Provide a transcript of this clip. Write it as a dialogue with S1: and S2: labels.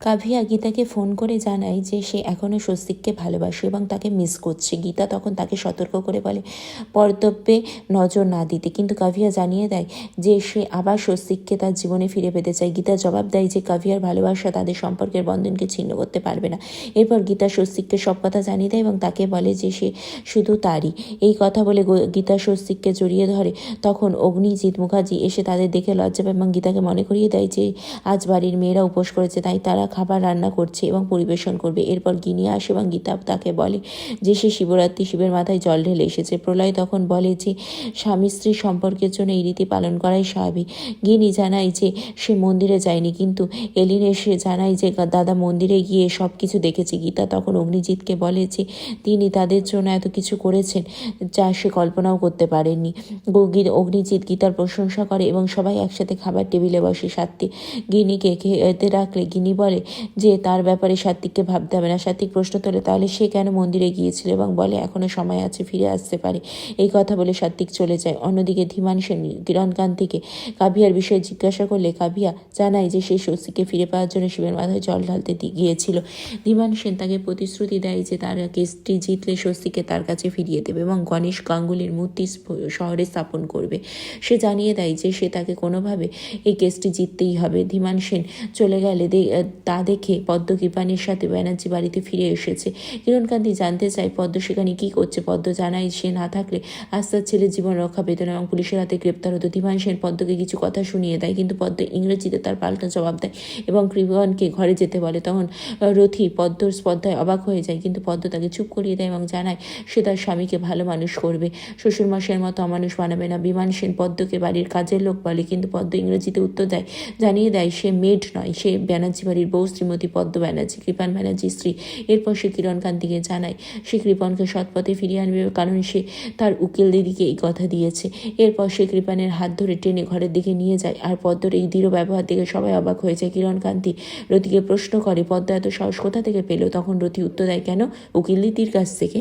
S1: Kavya গীতাকে phone করে জানায় যে সে এখনও স্বস্তিককে ভালোবাসে এবং তাকে মিস করছে। গীতা তখন তাকে সতর্ক করে বলে কর্তব্যে নজর না দিতে। কিন্তু কাভিয়া জানিয়ে দেয় যে সে আবার স্বস্তিককে তার জীবনে ফিরে পেতে চায়। গীতা জবাব দেয় যে কাভিয়ার ভালোবাসা তাদের সম্পর্কের বন্ধনকে ছিন্ন করতে পারবে না। এরপর গীতা স্বস্তিককে সব কথা জানিয়ে দেয় এবং তাকে বলে যে সে শুধু তারই। এই কথা বলে গীতা স্বস্তিককে জড়িয়ে ধরে। তখন অগ্নিজিৎ মুখার্জি এসে তাদের দেখে লজ্জা পায় এবং গীতাকে মনে করিয়ে দেয় যে আজ বাড়ির মেয়েরা উপোস করেছে, তাই তারা খাবার রান্না করছে এবং পরিবেশন করবে। এরপর গিনি আসে এবং গীতা তাকে বলে যে, সে শিবরাত্রি শিবের মাথায় জল ঢেলে এসেছে। প্রলয় তখন বলে যে, স্বামী স্ত্রী সম্পর্কের জন্য এই রীতি পালন করাই স্বাভাবিক। গিনি জানায় যে, সে মন্দিরে যায়নি, কিন্তু এলিন এসে জানায় যে, দাদা মন্দিরে গিয়ে সব কিছু দেখেছে। গীতা তখন অগ্নিজিৎকে বলে যে, তিনি তাদের জন্য এত কিছু করেছেন যা সে কল্পনাও করতে গি- অগ্নিজিৎ গীতার প্রশংসা করে এবং সবাই একসাথে খাবার টেবিলে বসে। সাত্বিক গিনিকে খেতে রাখলে গিনি বলে যে তার ব্যাপারে সাত্বিককে ভাবতে হবে না। সাত্বিক প্রশ্ন তোলে, তাহলে সে কেন মন্দিরে গিয়েছিল? এবং বলে, এখনও সময় আছে, ফিরে আসতে পারে। এই কথা বলে সাত্বিক চলে যায়। অন্যদিকে ধীমান সেন কিরণকান্তিকে কাভিয়ার বিষয়ে জিজ্ঞাসা করলে কাভিয়া জানায় যে সে স্বস্তিকে ফিরে পাওয়ার জন্য শিবের মাথায় জল ঢালতে গিয়েছিল। ধীমান সেন তাকে প্রতিশ্রুতি দেয় যে তার কেসটি জিতলে স্বস্তিকে তার কাছে ফিরিয়ে দেবে এবং গণেশ গাঙ্গুলির মূর্তি শহরে স্থাপন করবে। সে জানিয়ে দেয় যে সে তাকে কোনোভাবে এই কেসটি জিততেই হবে। ধীমান সেন চলে গেলে তা দেখে পদ্ম কৃপানির সাথে ব্যানার্জি বাড়িতে ফিরে এসেছে। কিরণকান্তি জানতে চায়, পদ্ম সেখানে কী করছে? পদ্ম জানায় সে না থাকলে আজ তার ছেলের জীবন রক্ষা পেত না এবং পুলিশের হাতে গ্রেপ্তার হতো। ধীমান সেন পদ্মকে কিছু কথা শুনিয়ে দেয়, কিন্তু পদ্ম ইংরেজিতে তার পাল্টা জবাব দেয় এবং কৃপণকে ঘরে যেতে বলে। তখন রথি পদ্মর স্পর্ধায় অবাক হয়ে যায়, কিন্তু পদ্ম তাকে চুপ করিয়ে দেয় এবং জানায়, সে তার স্বামীকে ভালো মানুষ করবে। শ্বশুরমশাইয়ের মতো অমানুষ বানাবে না। বিমান সেন পদ্মকে বাড়ির কাজের লোক বলে, কিন্তু পদ্ম ইংরেজিতে উত্তর দেয়, জানিয়ে দেয়, সে মেড নয়, সে ব্যানার্জি বাড়ির শ্রীমতী পদ্ম ব্যানার্জি, কৃপান ব্যানার্জির স্ত্রী। এরপর সে কিরণকান্তিকে জানায়, সে কৃপণকে সৎপথে ফিরিয়ে আনবে কারণ সে তার উকিল দিদিকে এই কথা দিয়েছে। এরপর সে কৃপানের হাত ধরে টেনে ঘরের দিকে নিয়ে যায় আর পদ্মর এই দৃঢ় ব্যবহার দেখে সবাই অবাক হয়েছে কিরণকান্তি রতিকে প্রশ্ন করে, পদ্মা এত সাহস কোথা থেকে পেল? তখন রতি উত্তর দেয়, কেন? উকিল দিদির কাছ থেকে।